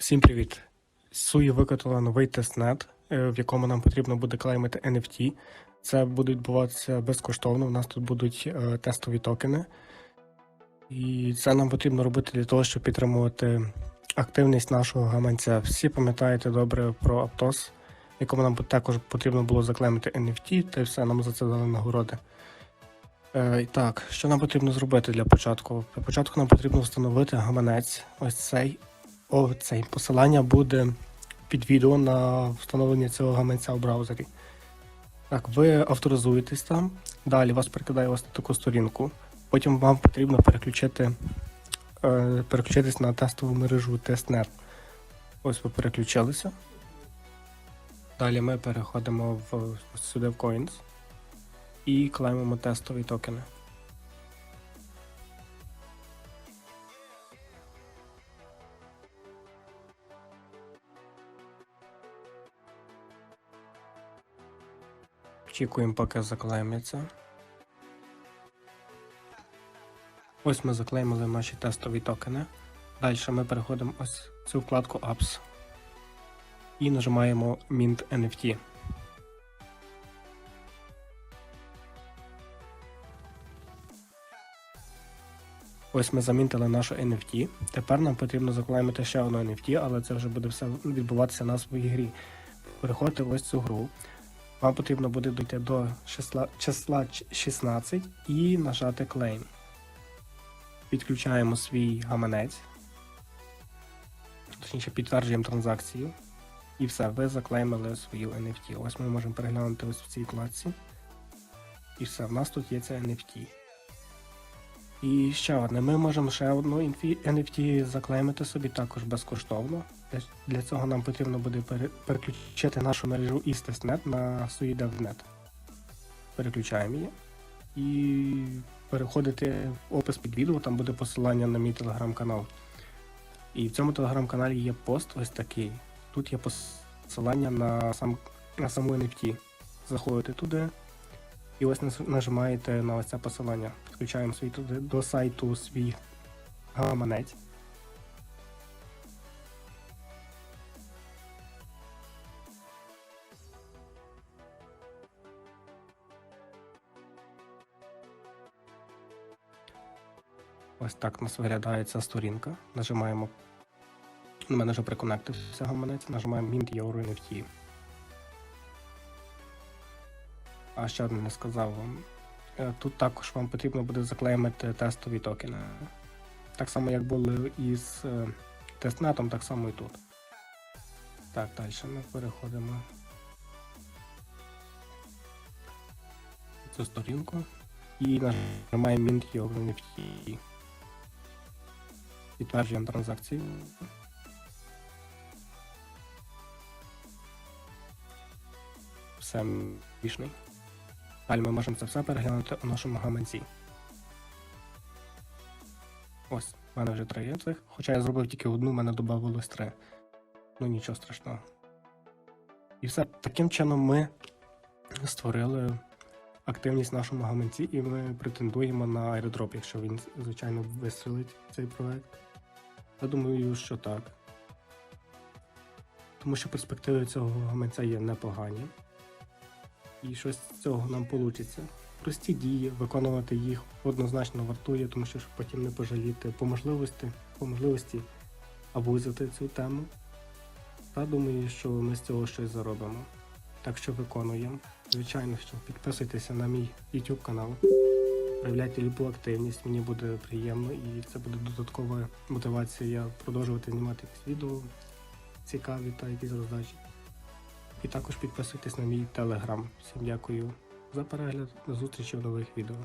Всім привіт! Суї викотила новий тестнет, е, в якому нам потрібно буде клеймити NFT. Це буде відбуватися безкоштовно. У нас тут будуть е, тестові токени. І це нам потрібно робити для того, щоб підтримувати активність нашого гаманця. Всі пам'ятаєте добре про Aptos, якому нам також потрібно було заклеймити NFT, та й все, нам за це дали нагороди. Е, так, що нам потрібно зробити для початку? Для початку нам потрібно встановити гаманець. Ось цей о, цей посилання буде під відео на встановлення цього гаманця в браузері. Так, ви авторизуєтесь там, далі вас перекидає ось на таку сторінку. Потім вам потрібно переключити, е, переключитись на тестову мережу TestNet. Ось ви переключилися. Далі ми переходимо в, сюди в Coins і клеймимо тестові токени. Очікуємо, поки заклеймиться. Ось ми заклеймили наші тестові токени. Далі ми переходимо ось в цю вкладку Apps і нажимаємо Mint NFT. Ось ми замінтили нашу NFT. Тепер нам потрібно заклеймити ще одну NFT, але це вже буде все відбуватися на своїй грі. Переходите в ось цю гру. Вам потрібно буде дійти до числа, числа 16 і нажати Claim. Підключаємо свій гаманець. Точніше, підтверджуємо транзакцію. І все, ви заклеймили свою NFT. Ось ми можемо переглянути ось в цій вкладці. І все, в нас тут є це NFT. І ще одне, ми можемо ще одну NFT заклеймити собі також безкоштовно. Для- цього нам потрібно буде пере- переключити нашу мережу EastEstNet на SuiDevNet. Переключаємо її. І переходити в опис під відео, там буде посилання на мій телеграм-канал. І в цьому телеграм-каналі є пост ось такий. Тут є посилання на, сам, на саму NFT. Заходите туди, і ось нажимаєте на ось це посилання. Підключаємо свій туди до сайту свій гаманець. Ось так у нас виглядає ця сторінка. Нажимаємо. У мене вже приконектився гаманець, нажимаємо Mint Euro NFT. А ще одне не сказав вам. Е, Тут також вам потрібно буде заклеймити тестові токени. Так само, як було із е, тестнетом, так само і тут. Так, далі ми переходимо цю сторінку і нажимаємо Mint Your NFT. Підтверджуємо транзакцію. Все вішний. Далі ми можемо це все переглянути у нашому гаманці. Ось, в мене вже три є цих. Хоча я зробив тільки одну, в мене додавалось три. Ну нічого страшного. І все, таким чином ми створили активність в нашому гаманці, і ми претендуємо на аеродроп, якщо він, звичайно, вистрілить цей проект. Я думаю, що так. Тому що перспективи цього гаманця є непогані і щось з цього нам вийде. Прості дії, виконувати їх однозначно вартує, тому що щоб потім не пожаліти по можливості, по можливості абузити цю тему. Та думаю, що ми з цього щось заробимо. Так що виконуємо. Звичайно, що підписуйтеся на мій YouTube канал, проявляйте любу активність, мені буде приємно і це буде додаткова мотивація продовжувати знімати якісь відео цікаві та якісь роздачі. І також підписуйтесь на мій телеграм. Всім дякую за перегляд. До зустрічі в нових відео.